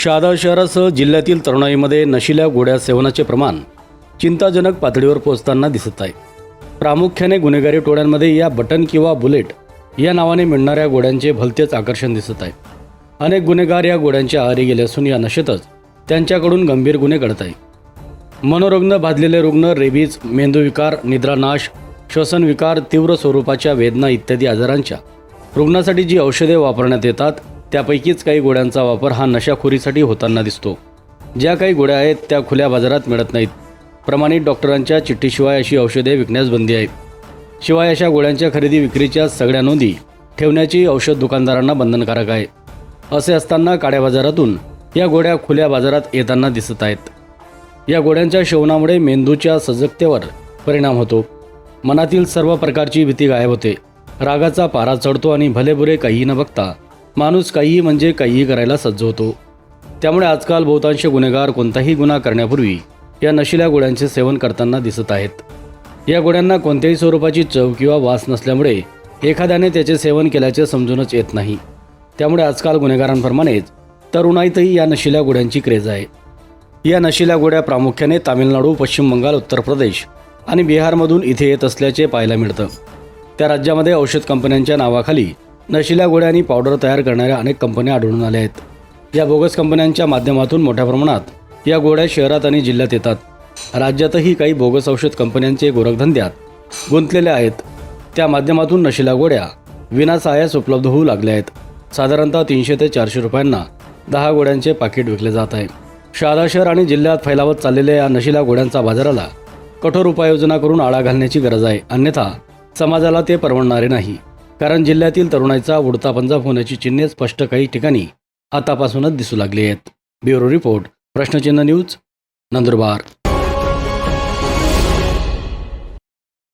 शहादा शहरासह जिल्ह्यातील तरुणाईमध्ये नशिल्या गोड्या सेवनाचे प्रमाण चिंताजनक पातळीवर पोहोचताना दिसत आहे. प्रामुख्याने गुन्हेगारी टोळ्यांमध्ये या बटन किंवा बुलेट या नावाने मिळणाऱ्या गोड्यांचे भलतेच आकर्षण दिसत आहे. अनेक गुन्हेगार या गोड्यांच्या आहारी गेले असून या नशेतच त्यांच्याकडून गंभीर गुन्हे घडत आहे मनोरुग्ण भाजलेले रुग्ण रेबीज मेंदूविकार निद्रानाश श्वसनविकार तीव्र स्वरूपाच्या वेदना इत्यादी आजारांच्या रुग्णासाठी जी औषधे वापरण्यात येतात त्यापैकीच काही गोळ्यांचा वापर हा नशाखोरीसाठी होताना दिसतो. ज्या काही गोळ्या आहेत त्या खुल्या बाजारात मिळत नाहीत. प्रमाणित डॉक्टरांच्या चिठ्ठीशिवाय अशी औषधे विकण्यास बंदी आहे शिवाय अशा गोळ्यांच्या खरेदी विक्रीच्या सगळ्या नोंदी ठेवण्याची औषध दुकानदारांना बंधनकारक आहे. असे असताना काळ्या बाजारातून या गोळ्या खुल्या बाजारात येताना दिसत आहेत. या गोळ्यांच्या सेवनामुळे मेंदूच्या सजगतेवर परिणाम होतो. मनातील सर्व प्रकारची भीती गायब होते. रागाचा पारा चढतो आणि भलेबुरे काहीही न बघता माणूस काहीही म्हणजे काहीही करायला सज्ज होतो. त्यामुळे आजकाल बहुतांश गुन्हेगार कोणताही गुन्हा करण्यापूर्वी या नशिल्या गोळ्यांचे सेवन करताना दिसत आहेत. या गोळ्यांना कोणत्याही स्वरूपाची चव किंवा वास नसल्यामुळे एखाद्याने त्याचे सेवन केल्याचे समजूनच येत नाही. त्यामुळे आजकाल गुन्हेगारांप्रमाणेच तरुणाईतही या नशिल्या गोळ्यांची क्रेज आहे. या नशिल्या गोळ्या प्रामुख्याने तामिळनाडू पश्चिम बंगाल उत्तर प्रदेश आणि बिहारमधून इथे येत असल्याचे पाहायला मिळतं. त्या राज्यामध्ये औषध कंपन्यांच्या नावाखाली नशिल्या गोळ्या आणि पावडर तयार करणाऱ्या अनेक कंपन्या आढळून आल्या आहेत. या बोगस कंपन्यांच्या माध्यमातून मोठ्या प्रमाणात या गोळ्या शहरात आणि जिल्ह्यात येतात. राज्यातही काही बोगस औषध कंपन्यांचे गोरखधंद्यात गुंतलेले आहेत. त्या माध्यमातून नशिल्या गोळ्या विनासायास उपलब्ध होऊ लागल्या आहेत. साधारणतः तीनशे ते चारशे रुपयांना दहा गोळ्यांचे पाकिट विकले जात आहे. शहादा शहर आणि जिल्ह्यात फैलावत चाललेल्या या नशिल्या गोळ्यांचा बाजाराला कठोर उपाययोजना करून आळा घालण्याची गरज आहे. अन्यथा समाजाला ते परवडणारे नाही. कारण जिल्ह्यातील तरुणाईचा उडता पंजाब होण्याची चिन्हे स्पष्ट काही ठिकाणी आतापासूनच दिसू लागली आहेत. ब्युरो रिपोर्ट प्रश्नचिन्ह न्यूज नंदुरबार.